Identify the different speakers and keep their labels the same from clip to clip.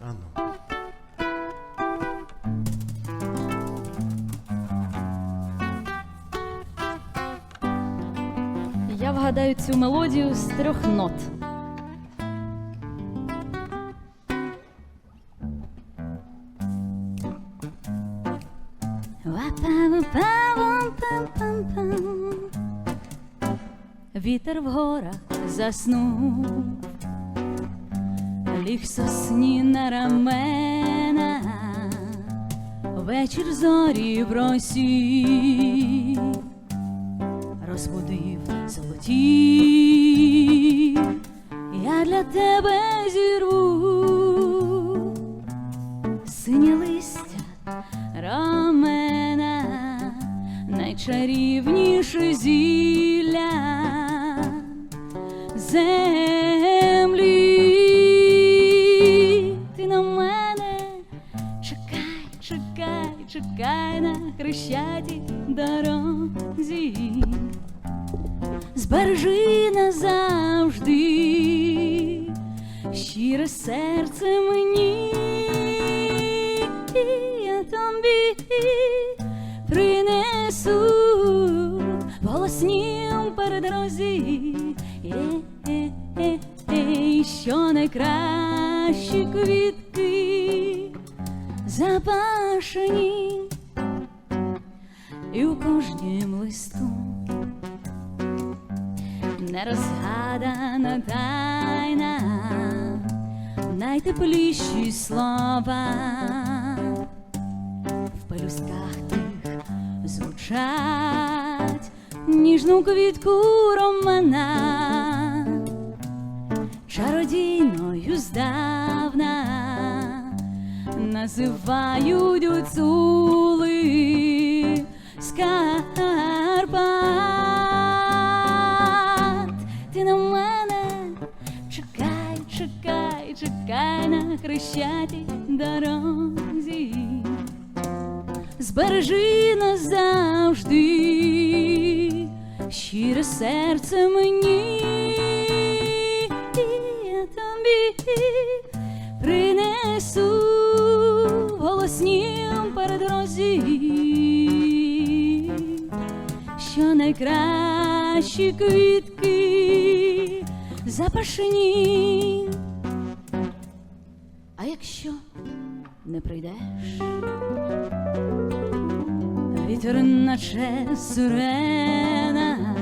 Speaker 1: Ану.
Speaker 2: Я вгадаю цю мелодію з трьох нот. Вітер в горах заснув, ліг сосні на рамена, вечір зорі в росі розбудив золоті, я для тебе зірву синє листя рамена, найчарівніше зілля землі. Хрещатій дорозі. Збережи назавжди щире серце мені, і я тобі принесу волоснім передорозі, Е-е-е, що найкращі квітки запашені і у кожнім листу. Нерозгадана тайна, найтепліші слова. В пелюстках тих звучать ніжну квітку романа, чародійною здавна називають гуцули Скарпат. Ти на мене чекай, чекай, чекай на хрещатій дорозі. Збережи назавжди щире серце мені, і я тобі принесу найкращі квітки. Запашені. А якщо не прийдеш, вітер наче сирена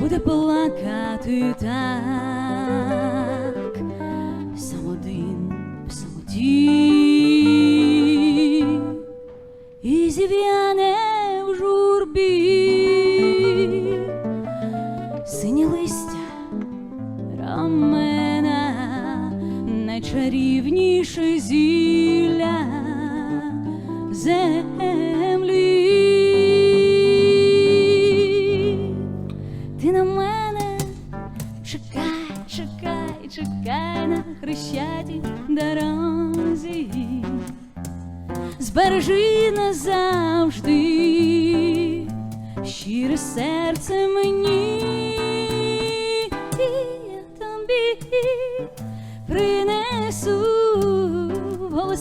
Speaker 2: буде плакати так, сам один в самоті і зів'яне в журбі найчарівніше зілля землі. Ти на мене чекай, чекай, чекай на хрещатій дорозі. Збережи назавжди щире серце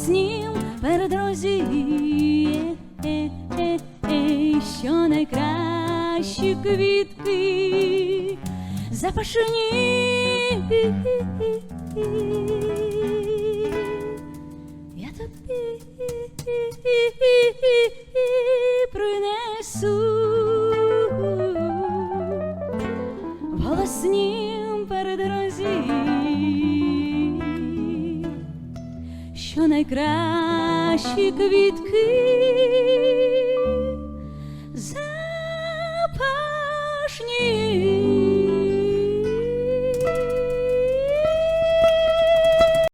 Speaker 2: голоснім передрозі, що найкращі квітки запашені. Я тобі Що найкращі квітки запашні.